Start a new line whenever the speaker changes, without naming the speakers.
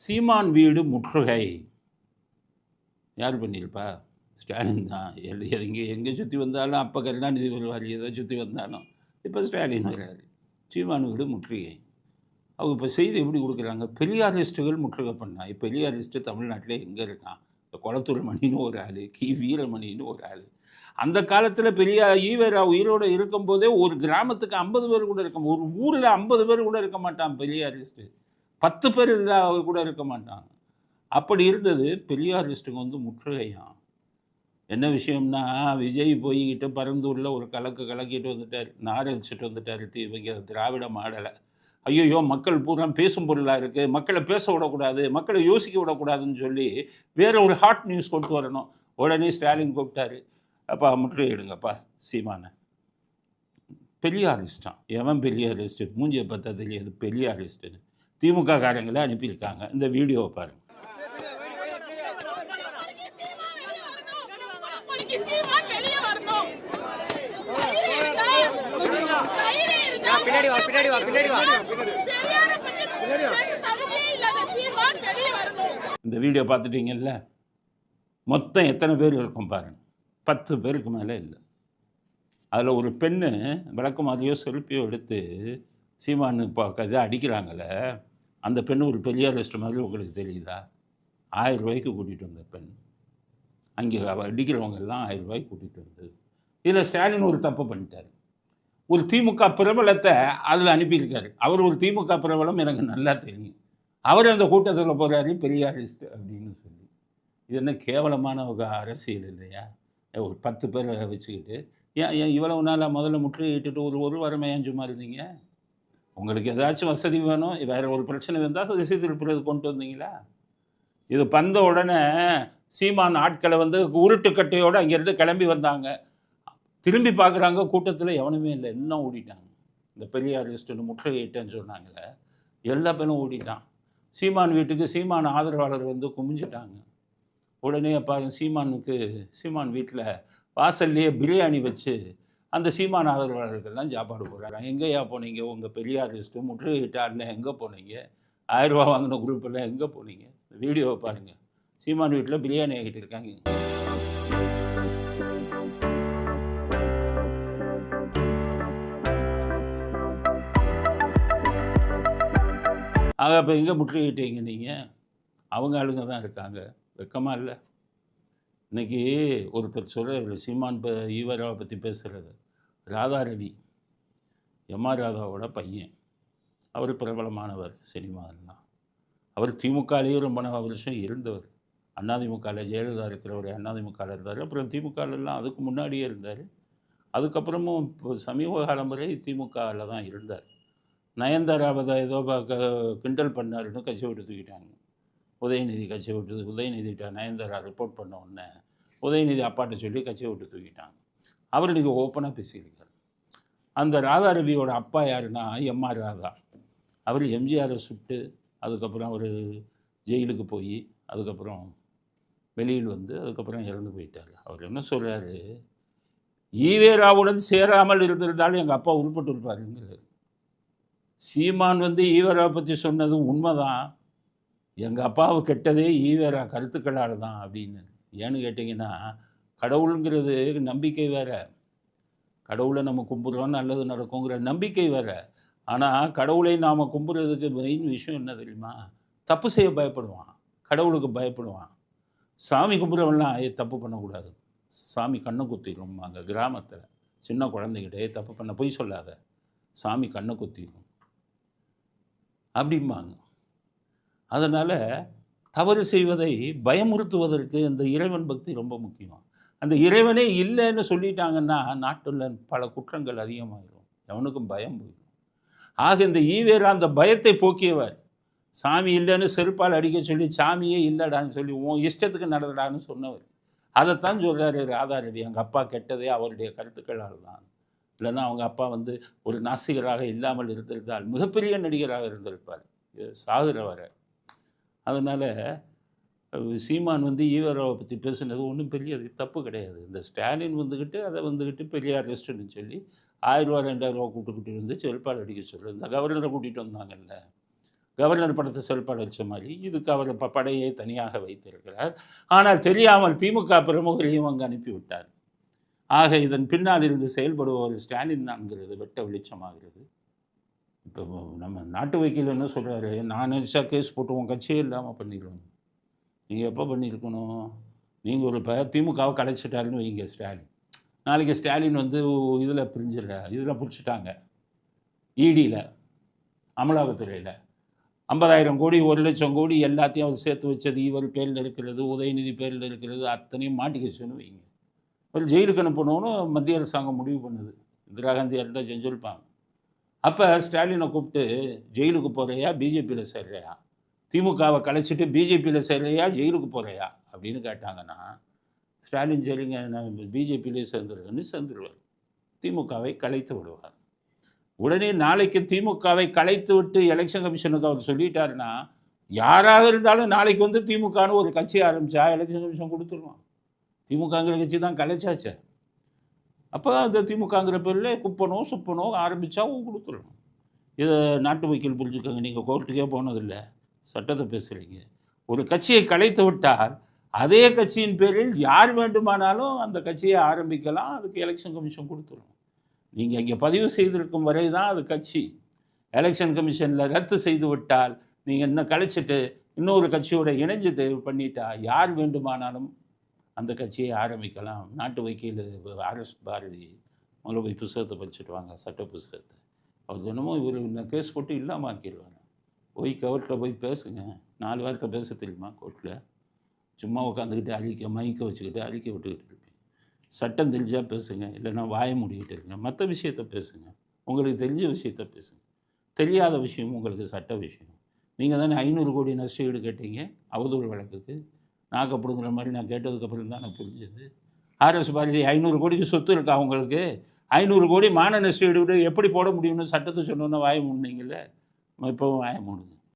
சீமான் வீடு முற்றுகை. யார் பண்ணியிருப்பா? ஸ்டாலின் தான். எல் எங்கே எங்கே சுற்றி வந்தாலும் அப்போ கருணாநிதி வருவார் எதை சுற்றி வந்தாலும் இப்போ ஸ்டாலின் வர்றாரு. சீமான் வீடு முற்றுகை. அவங்க இப்போ செய்தி எப்படி கொடுக்குறாங்க? பெரியாரிஸ்ட்டுகள் முற்றுகை பண்ணா. இப்போ பெரியாரிஸ்ட்டு தமிழ்நாட்டில் எங்கே இருக்கான்? இந்த குளத்தூர் மணின்னு ஒரு ஆள் கி. வீரமணின்னு ஒரு ஆள். அந்த காலத்தில் பெரிய ஈவேரா உயிரோடு இருக்கும்போதே ஒரு கிராமத்துக்கு ஐம்பது பேர் கூட இருக்க ஒரு ஊரில் ஐம்பது பேர் கூட இருக்க மாட்டான் பெரியாரிஸ்ட்டு பத்து பேர் இல்லை அவர் கூட இருக்க மாட்டாங்க. அப்படி இருந்தது பெரியாரிஸ்ட்டுங்க வந்து முற்றுகையாம் என்ன விஷயம்னா விஜய் போய்கிட்டு பரந்தூரில் ஒரு கலக்கு கலக்கிட்டு வந்துட்டார் நார் அடிச்சுட்டு வந்துட்டார் தி- இவங்க திராவிட மாடலை. ஐயோ மக்கள் பூரா பேசும் பொருளாக இருக்குது மக்களை பேச விடக்கூடாது மக்களை யோசிக்க விடக்கூடாதுன்னு சொல்லி வேற ஒரு ஹாட் நியூஸ் கொண்டு வரணும். உடனே ஸ்டாலின் கூப்பிட்டாரு. அப்பா முற்றுகையிடுங்கப்பா சீமானை. பெரியாரிஸ்டான் எவன் பெரியாரிஸ்ட் மூஞ்சியை பார்த்தா தெரியாது பெரியாரிஸ்ட்டுன்னு திமுக காரங்களை அனுப்பியிருக்காங்க. இந்த வீடியோவை பாருங்க.
பின்னாடி வா, பின்னாடி வா, பின்னாடி வா.
இந்த வீடியோ பார்த்துட்டீங்கல்ல? மொத்தம் எத்தனை பேர் இருக்கும் பாருங்க. பத்து பேருக்கு மேலே இல்லை. அதில் ஒரு பெண்ணு விளக்குமாதிரியோ செல்ஃபியோ எடுத்து சீமானு பார்க்க அடிக்கிறாங்களே. அந்த பெண் ஒரு பெரியாரிஸ்ட் மாதிரி உங்களுக்கு தெரியுதா? ஆயிரம் ரூபாய்க்கு கூட்டிகிட்டு வந்த பெண். அங்கே அவ அடிக்கிறவங்க எல்லாம் ஆயிரம் ரூபாய்க்கு கூட்டிகிட்டு வந்தது. இதில் ஸ்டாலின் ஒரு தப்பு பண்ணிட்டார். ஒரு திமுக பிரபலத்தை அதில் அனுப்பியிருக்காரு. அவர் ஒரு திமுக பிரபலம் எனக்கு நல்லா தெரியும். அவர் அந்த கூட்டத்தில் போகிறாரு பெரியாரிஸ்ட் அப்படின்னு சொல்லி. இது என்ன கேவலமான ஒரு அரசியல் இல்லையா? ஏன் ஒரு பத்து பேரை வச்சுக்கிட்டு. ஏன் ஏன் இவ்வளவு நாளாக முதல்ல முற்றுகையிட்டுட்டு ஒரு ஒரு வாரமே ஏன் சும்மா இருந்தீங்க? உங்களுக்கு ஏதாச்சும் வசதி வேணும் வேறு ஒரு பிரச்சனை இருந்தால் திசை திருப்புறது கொண்டு வந்தீங்களா? இது பந்த உடனே சீமான் ஆட்களை வந்து உருட்டுக்கட்டையோடு அங்கேருந்து கிளம்பி வந்தாங்க. திரும்பி பார்க்குறாங்க கூட்டத்தில் எவனுமே இல்லை. இன்னும் ஓடிட்டாங்க இந்த பெரியாரிஸ்ட்டுன்னு முற்றுகையிட்டேன்னு சொன்னாங்களே எல்லா பேரும் ஓடிட்டான். சீமான் வீட்டுக்கு சீமான் ஆதரவாளர் வந்து குமிஞ்சிட்டாங்க. உடனே பாருங்க சீமானுக்கு சீமான் வீட்டில் வாசல்லையே பிரியாணி வச்சு அந்த சீமான் ஆதரவாளர்கள்லாம் சாப்பாடு போடுறாங்க. எங்கேயா போனீங்க? உங்கள் பெரியார் லிஸ்ட்டு முற்றுகையிட்ட எங்கே போனீங்க? ஆயிரம் ரூபா வாங்கின குரூப்பெல்லாம் எங்கே போனீங்க? வீடியோவை பாருங்கள் சீமான் வீட்டில் பிரியாணி ஆகிட்டு இருக்காங்க. ஆக இப்போ எங்கே முற்றுகையிட்டீங்க நீங்கள் அவங்க ஆளுங்க தான் இருக்காங்க. வெக்கமாக இல்லை? இன்றைக்கி ஒருத்தர் சொல்கிறார் சீமான் ப ஈவராவை பற்றி பேசுகிறது ராதா ரவி எம்ஆர் ராதாவோட பையன். அவர் பிரபலமானவர் சினிமாலாம் அவர் திமுகலேயே ரொம்ப நாள் வருஷம் இருந்தவர். அண்ணாதிமுகவில் ஜெயலலிதா இருக்கிறவர் அண்ணாதிமுகவில் இருந்தார். அப்புறம் திமுகலெல்லாம் அதுக்கு முன்னாடியே இருந்தார். அதுக்கப்புறமும் இப்போ சமீப காலம் வரை திமுகவில் தான் இருந்தார். நயன்தாராவதை ஏதோ க- கிண்டல் பண்ணாருன்னு கட்சி விட்டு தூக்கிட்டாங்க. உதயநிதி கட்சி விட்டு உதயநிதிட்ட நயன்தாரா ரிப்போர்ட் பண்ண உடனே உதயநிதி அப்பாட்ட சொல்லி கட்சியை விட்டு தூக்கிட்டாங்க. அவர் இன்றைக்கி ஓப்பனாக பேசியிருக்கார். அந்த ராதா ரவியோட அப்பா யாருன்னா எம்ஆர் ராதா. அவர் எம்ஜிஆரை சுட்டு அதுக்கப்புறம் அவர் ஜெயிலுக்கு போய் அதுக்கப்புறம் வெளியில் வந்து அதுக்கப்புறம் இறந்து போயிட்டார். அவர் என்ன சொல்கிறாரு ஈவேராவுடன் சேராமல் இருந்திருந்தாலும் எங்கள் அப்பா உருப்பட்டு இருப்பாருங்கிறார். சீமான் வந்து ஈவேராவை பற்றி சொன்னது உண்மைதான். எங்கள் அப்பாவை கெட்டதே ஈவேரா கருத்துக்களால் தான் அப்படின்னு. ஏன்னு கேட்டிங்கன்னா கடவுளுங்கிறது நம்பிக்கை வேற. கடவுளை நம்ம கும்பிட்றோம் நல்லது நடக்குங்கிற நம்பிக்கை வேற. ஆனால் கடவுளை நாம் கும்பிட்றதுக்கு மெயின் விஷயம் என்ன தெரியுமா? தப்பு செய்ய பயப்படுவான். கடவுளுக்கு பயப்படுவான். சாமி கும்பிட்றவன்லாம் ஏ தப்பு பண்ணக்கூடாது. சாமி கண்ணை குத்திடும் அங்கே கிராமத்தில். சின்ன குழந்தைகிட்டே தப்பு பண்ண பொய் சொல்லாத. சாமி கண்ணை குத்திடும் அப்படிம்பாங்க. அதனால் தவறு செய்வதை பயமுறுத்துவதற்கு இந்த இறைவன் பக்தி ரொம்ப முக்கியம். அந்த இறைவனே இல்லைன்னு சொல்லிட்டாங்கன்னா நாட்டில் பல குற்றங்கள் அதிகமாகிடும் எவனுக்கும் பயம் போயிடும். ஆக இந்த ஈவேரா அந்த பயத்தை போக்கியவர். சாமி இல்லைன்னு செருப்பால் அடிக்க சொல்லி சாமியே இல்லைடான்னு சொல்லி உன் இஷ்டத்துக்கு நடந்தடான்னு சொன்னவர். அதைத்தான் சொல்கிறாரு ராதாரவி எங்கள் அப்பா கெட்டதே அவருடைய கருத்துக்களால் தான். இல்லைன்னா அவங்க அப்பா வந்து ஒரு நாசிகராக இல்லாமல் இருந்திருந்தால் மிகப்பெரிய நடிகராக இருந்திருப்பார். சாகுறவரை. அதனால் சீமான் வந்து ஈவராவை பற்றி பேசுனது ஒன்றும் பெரிய தப்பு கிடையாது. இந்த ஸ்டாலின் வந்துக்கிட்டு அதை வந்துக்கிட்டு பெரியார் ரெஸ்ட்டுன்னு சொல்லி ஆயிரம் ரூபா ரெண்டாயிரம் ரூபா கூட்டுக்கிட்டு வந்து செருப்பால் அடிக்க சொல்லு. இந்த கவர்னரை கூட்டிகிட்டு வந்தாங்கல்ல. கவர்னர் படத்தை செயல்பட அடித்த மாதிரி இதுக்கு அவர் ப- படையை தனியாக வைத்திருக்கிறார். ஆனால் தெரியாமல் திமுக பிரமுகரையும் அங்கு அனுப்பிவிட்டார். ஆக இதன் பின்னால் இருந்து செயல்படுபவர் ஸ்டாலின் தான்ங்கிறது வெட்ட வெளிச்சமாகிறது. இப்போ நம்ம நாட்டு வைக்கல என்ன சொல்கிறாரு நான் நினச்சா கேஸ் போட்டு உன் கட்சியே இல்லாமல் பண்ணிடுவேன் நீங்கள் எப்போ பண்ணியிருக்கணும்? நீங்கள் ஒரு இப்போ திமுகவை கலைச்சிட்டாருன்னு வைங்க ஸ்டாலின். நாளைக்கு ஸ்டாலின் வந்து இதில் பிரிஞ்சிடற இதில் பிடிச்சிட்டாங்க. இடியில் அமலாக்கத்துறையில். ஐம்பதாயிரம் கோடி ஒரு லட்சம் கோடி எல்லாத்தையும் அவர் சேர்த்து வச்சது இவர் பேரில் இருக்கிறது உதயநிதி பேரில் இருக்கிறது அத்தனையும் மாட்டிக்கிச்சுன்னு வைங்க. ஒரு ஜெயிலுக்கு அனுப்பணும்னு மத்திய அரசாங்கம் முடிவு பண்ணுது. இந்திரா காந்தி இருந்தால் செஞ்சுருப்பாங்க அப்போ ஸ்டாலினை கூப்பிட்டு ஜெயிலுக்கு போகிறையா பிஜேபியில் சேர்றையா? திமுகவை கலைச்சிட்டு பிஜேபியில் சேர்றையா? ஜெயிலுக்கு போகிறையா அப்படின்னு கேட்டாங்கன்னா ஸ்டாலின் சரிங்க நான் பிஜேபியிலே சேர்ந்துருக்கேன்னு சேர்ந்துருவார். திமுகவை கலைத்து விடுவார். உடனே நாளைக்கு திமுகவை கலைத்து விட்டு எலெக்ஷன் கமிஷனுக்கு அவர் சொல்லிட்டாருன்னா யாராக இருந்தாலும் நாளைக்கு வந்து திமுகன்னு ஒரு கட்சி ஆரம்பிச்சா எலெக்ஷன் கமிஷன் கொடுத்துருவான். திமுகங்கிற கட்சி தான் கலைச்சாச்சே. அப்போ தான் இந்த திமுகங்கிற பேரில் குப்பனோ சுப்பனோ ஆரம்பித்தா கொடுத்துடணும். இதை நாட்டு வைக்கல் புரிஞ்சுக்கோங்க. நீங்கள் கோர்ட்டுக்கே போனதில்லை. சட்டத்தை பேசுகிறீங்க ஒரு கட்சியை கலைத்து விட்டால் அதே கட்சியின் பேரில் யார் வேண்டுமானாலும் அந்த கட்சியை ஆரம்பிக்கலாம். அதுக்கு எலெக்ஷன் கமிஷன் கொடுத்துரும். நீங்கள் இங்கே பதிவு செய்திருக்கும் வரை தான் அது கட்சி. எலெக்ஷன் கமிஷனில் ரத்து செய்து விட்டால் நீங்கள் இன்னும் கழிச்சிட்டு இன்னொரு கட்சியோட இணைஞ்சு தேர்வு பண்ணிட்டா யார் வேண்டுமானாலும் அந்த கட்சியை ஆரம்பிக்கலாம். நாட்டு வைக்கையில் ஆர்எஸ் பாரதி முதல்ல போய் புஸ்தகத்தை படிச்சுட்டு வாங்க சட்ட புஸ்தகத்தை. அவர் தினமும் இவர் இந்த கேஸ் போட்டு இல்லாமல் ஆக்கிடுவாங்க போய் கவர்ட்டில் போய் பேசுங்க. நாலு வாரத்தை பேச தெரியுமா கோர்ட்டில் சும்மா உட்காந்துக்கிட்டு அழிக்க மயக்க வச்சுக்கிட்டு அழிக்க விட்டுக்கிட்டு இருப்பேன் சட்டம் தெரிஞ்சால் பேசுங்க இல்லைன்னா வாய முடிக்கிட்டு இருங்க. மற்ற விஷயத்த பேசுங்க. உங்களுக்கு தெரிஞ்ச விஷயத்த பேசுங்க. தெரியாத விஷயம் உங்களுக்கு சட்ட விஷயம். நீங்கள் தானே ஐநூறு கோடி நஷ்டஈடு கேட்டீங்க அவதூறு வழக்குக்கு. நாக்கப்படுங்கிற மாதிரி நான் கேட்டதுக்கப்புறம் தான் நான் புரிஞ்சது ஆர்எஸ் பாரதி ஐநூறு கோடிக்கு சொத்து இருக்கா உங்களுக்கு? ஐநூறு கோடி மான நஷ்டஈடு எப்படி போட முடியும்னு சட்டத்தை சொன்னோன்னே வாய மூடினீங்கல்ல? இப்போவும் வாய மூடுங்க.